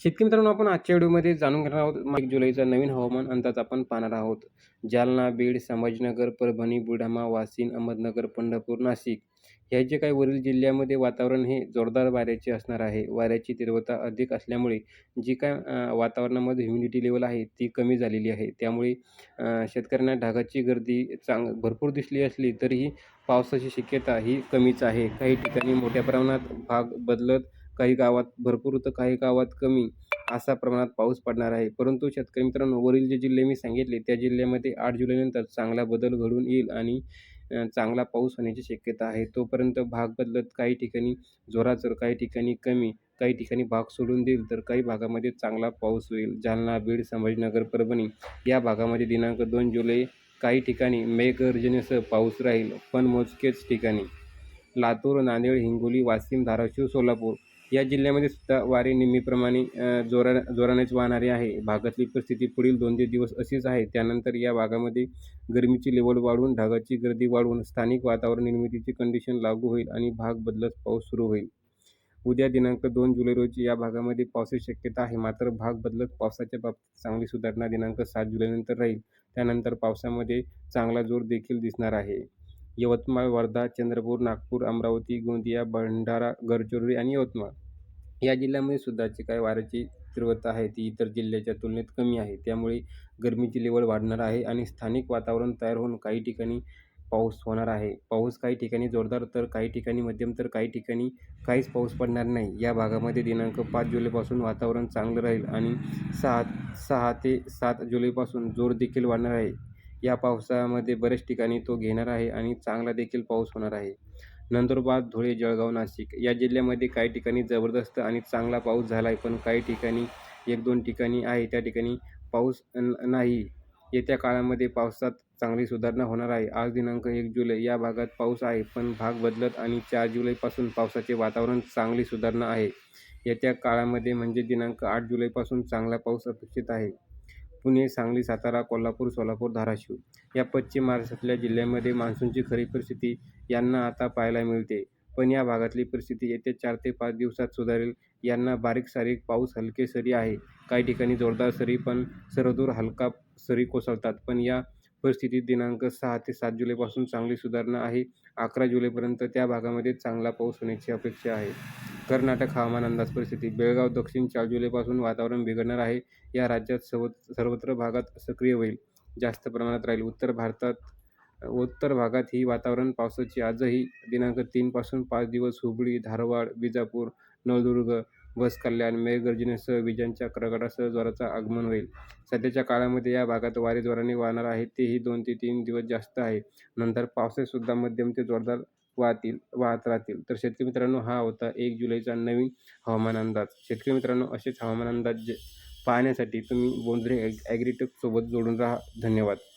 शेतकरी मित्रांनो आपण आजच्या व्हिडिओमध्ये जाणून घेणार आहोत एक जुलैचा नवीन हवामान अंदाज आपण पाहणार आहोत. जालना बीड संभाजीनगर परभणी बुलढाणा वाशिम अहमदनगर पंढरपूर नाशिक ह्या जे काही वरील जिल्ह्यामध्ये वातावरण हे जोरदार वाऱ्याचे असणार आहे. वाऱ्याची तीव्रता अधिक असल्यामुळे जी काय वातावरणामध्ये ह्युमिडिटी लेवल आहे ती कमी झालेली आहे. त्यामुळे शेतकऱ्यांना ढगाची गर्दी चांग भरपूर दिसली असली तरीही पावसाची शक्यता ही कमीच आहे. काही ठिकाणी मोठ्या प्रमाणात भाग बदलत काही गावात भरपूर तर काही गावात कमी असा प्रमाणात पाऊस पडणार आहे. परंतु शेतकरी मित्रांनो वरील जे जिल्हे मी सांगितले त्या जिल्ह्यामध्ये आठ जुलैनंतर चांगला बदल घडून येईल आणि चांगला पाऊस होण्याची शक्यता आहे. तोपर्यंत भाग बदलत काही ठिकाणी जोरात काही ठिकाणी कमी काही ठिकाणी भाग सोडून देईल तर काही भागामध्ये चांगला पाऊस होईल. जालना बीड संभाजीनगर परभणी या भागामध्ये दिनांक दोन जुलै काही ठिकाणी मेघगर्जनेसह पाऊस राहील. पण मोजकेच ठिकाणी लातूर नांदेड हिंगोली वाशिम धाराशिव सोलापूर या जिल्ह्यामध्ये सुद्धा वारे नेहमीप्रमाणे जोरा जोरानेच वाहणारे आहे. भागातली परिस्थिती पुढील दोन ते दिवस अशीच आहे. त्यानंतर या भागामध्ये गरमीची लेवल वाढून ढगाची गर्दी वाढून स्थानिक वातावरण निर्मितीची कंडिशन लागू होईल आणि भाग बदलत पाऊस सुरू होईल. उद्या दिनांक दोन जुलै रोजी या भागामध्ये पावसाची शक्यता आहे. मात्र भाग बदलत पावसाच्या बाबतीत चांगली सुधारणा दिनांक सात जुलैनंतर राहील. त्यानंतर पावसामध्ये चांगला जोर देखील दिसणार आहे. यवतमाळ वर्धा चंद्रपूर नागपूर अमरावती गोंदिया भंडारा गडचिरोली आणि यवतमाळ. या जिल्ह्यामध्ये सुद्धा जी काय वाऱ्याची तीव्रता आहे ती इतर जिल्ह्याच्या तुलनेत कमी आहे. त्यामुळे गरमीची लेवल वाढणार आहे आणि स्थानिक वातावरण तयार होऊन काही ठिकाणी पाऊस होणार आहे. पाऊस काही ठिकाणी जोरदार तर काही ठिकाणी मध्यम तर काही ठिकाणी काहीच पाऊस पडणार नाही. या भागामध्ये दिनांक पाच जुलैपासून वातावरण चांगलं राहील आणि सहा सहा ते सात जुलैपासून जोर देखील वाढणार आहे. या पावसामध्ये बऱ्याच ठिकाणी तो घेणार आहे आणि चांगला देखील पाऊस होणार आहे. नंदुरबार धुळे जळगाव नाशिक या जिल्ह्यामध्ये काही ठिकाणी जबरदस्त आणि चांगला पाऊस झाला आहे पण काही ठिकाणी एक दोन ठिकाणी आहे त्या ठिकाणी पाऊस नाही. येत्या काळामध्ये पावसात चांगली सुधारणा होणार आहे. आज दिनांक एक जुलै या भागात पाऊस आहे पण भाग बदलत आणि चार जुलैपासून पावसाचे वातावरण चांगली सुधारणा आहे. येत्या काळामध्ये म्हणजे दिनांक आठ जुलैपासून चांगला पाऊस अपेक्षित आहे. पुणे सांगली सातारा कोल्हापूर सोलापूर धाराशिव या पश्चिम महाराष्ट्रातल्या जिल्ह्यामध्ये मान्सूनची खरी परिस्थिती यांना आता पाहायला मिळते. पण या भागातली परिस्थिती येत्या चार ते पाच दिवसात सुधारेल यांना बारीक सारीक पाऊस हलके सरी आहे. काही ठिकाणी जोरदार सरी पण सर्वदूर हलका सरी कोसळतात. पण या परिस्थितीत दिनांक सहा ते सात जुलैपासून चांगली सुधारणा आहे. अकरा जुलैपर्यंत त्या भागामध्ये चांगला पाऊस होण्याची अपेक्षा आहे. कर्नाटक हवामान अंदाज परिस्थिती बेळगाव दक्षिण चार जुलैपासून वातावरण बिघडणार आहे. या राज्यात सर्व सर्वत्र भागात सक्रिय होईल. जास्त प्रमाणात राहील उत्तर भारतात उत्तर भागात ही वातावरण पावसाची आजही दिनांक तीनपासून पाच दिवस हुबळी धारवाड विजापूर नळदुर्ग बस कल्याण मेघगर्जनेसह विजांच्या कडकडासह जोराचं आगमन होईल. सध्याच्या काळामध्ये या भागात वारे ज्वराने वाहणार आहे तेही दोन ते तीन दिवस जास्त आहे. नंतर पावसासुद्धा मध्यम ते जोरदार वाहतील वाहत राहतील. तर शेतकरी मित्रांनो हा होता एक जुलैचा नवीन हवामान अंदाज. शेतकरी मित्रांनो असेच हवामान अंदाज जे पाहण्यासाठी तुम्ही बोंद्रे ॲग्रीटेकसोबत जोडून राहा. धन्यवाद.